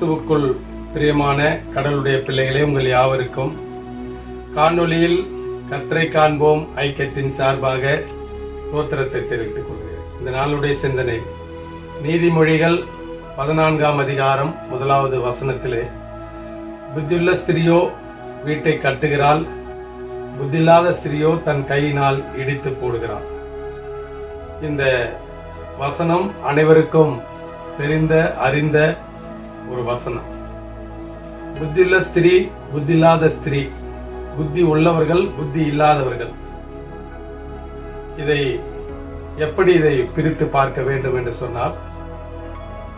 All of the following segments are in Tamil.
கிறிஸ்துவுக்குள் பிரியமான கடலுடைய பிள்ளைகளே உங்கள் யாவருக்கும் காணொலியில் கத்தரை காண்போம் ஐக்கியத்தின் சார்பாக தோத்திரத்தை தெரிவித்துக் கொள்கிறேன். இந்த நாளுடைய சிந்தனை நீதிமொழிகள் பதினான்காம் அதிகாரம் முதலாவது வசனத்திலே புத்தியுள்ள ஸ்திரியோ வீட்டை கட்டுகிறாள். புத்தில்லாத ஸ்திரியோ தன் கையினால் இடித்து போடுகிறாள். இந்த வசனம் அனைவருக்கும் தெரிந்த அறிந்த ஒரு வசனம். புத்தியுள்ள ஸ்திரீ புத்தி இல்லாத ஸ்திரீ. புத்தி உள்ளவர்கள் புத்தி இல்லாதவர்கள். இதை எப்படி இதை பிரித்து பார்க்க வேண்டும் என்று சொன்னால்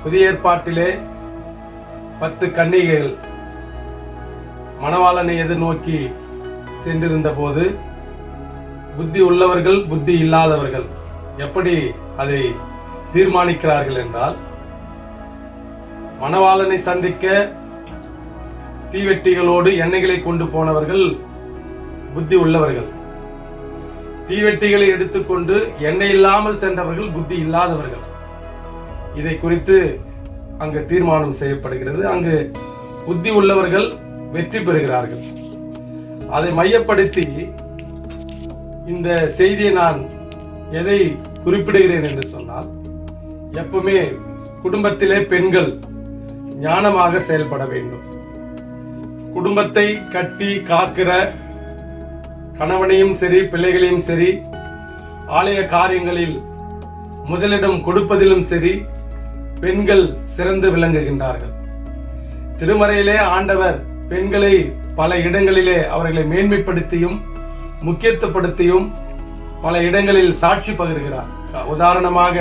புதிய ஏற்பாட்டிலே பத்து கன்னிகைகள் மணவாளனை எதிர்நோக்கி சென்றிருந்த போது புத்தி உள்ளவர்கள் புத்தி இல்லாதவர்கள் எப்படி அதை தீர்மானிக்கிறார்கள் என்றால் மணவாளனை சந்திக்க தீவெட்டிகளோடு எண்ணெய்களை கொண்டு போனவர்கள் புத்தி உள்ளவர்கள். தீவெட்டிகளை எடுத்துக்கொண்டு எண்ணெய் இல்லாமல் சென்றவர்கள் புத்தி இல்லாதவர்கள். இதை குறித்து அங்கு தீர்மானம் செய்யப்படுகிறது. அங்கு புத்தி உள்ளவர்கள் வெற்றி பெறுகிறார்கள். அதை மையப்படுத்தி இந்த செய்தியை நான் எதை குறிப்பிடுகிறேன் என்று சொன்னால் எப்பவுமே குடும்பத்திலே பெண்கள் ஞானமாக செயல்பட வேண்டும். குடும்பத்தை கட்டி காக்கிற கணவனையும் சரி பிள்ளைகளையும் சரி ஆலய காரியங்களில் முதலிடம் கொடுப்பதிலும் சரி பெண்கள் சிறந்து விளங்குகின்றார்கள். திருமறையிலே ஆண்டவர் பெண்களை பல இடங்களிலே அவர்களை மேன்மைப்படுத்தியும் முக்கியத்துவப்படுத்தியும் பல இடங்களில் சாட்சி பகிர்கிறார். உதாரணமாக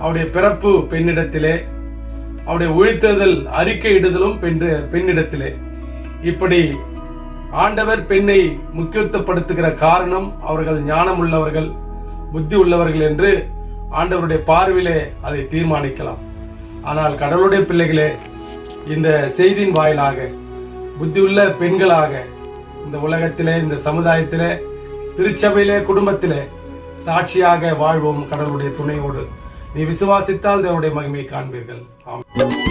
அவருடைய பிறப்பு பெண்ணிடத்திலே அவருடைய ஒழித்ததல் அறிக்கையிடுதலும் பென்று பெண்ணிடத்திலே. இப்படி ஆண்டவர் பெண்ணை முக்கியத்துவப்படுத்துகிற காரணம் அவர்கள் ஞானம் உள்ளவர்கள் புத்தி உள்ளவர்கள் என்று ஆண்டவருடைய பார்வையிலே அதை தீர்மானிக்கலாம். ஆனால் கடவுளுடைய பிள்ளைகளே இந்த செய்தியின் வாயிலாக புத்தியுள்ள பெண்களாக இந்த உலகத்திலே இந்த சமுதாயத்திலே திருச்சபையிலே குடும்பத்திலே சாட்சியாக வாழ்வோம் கடவுளுடைய துணையோடு. நீ விசுவாசித்தால் தேவனுடைய மகிமையை காண்பீர்கள். ஆமாம்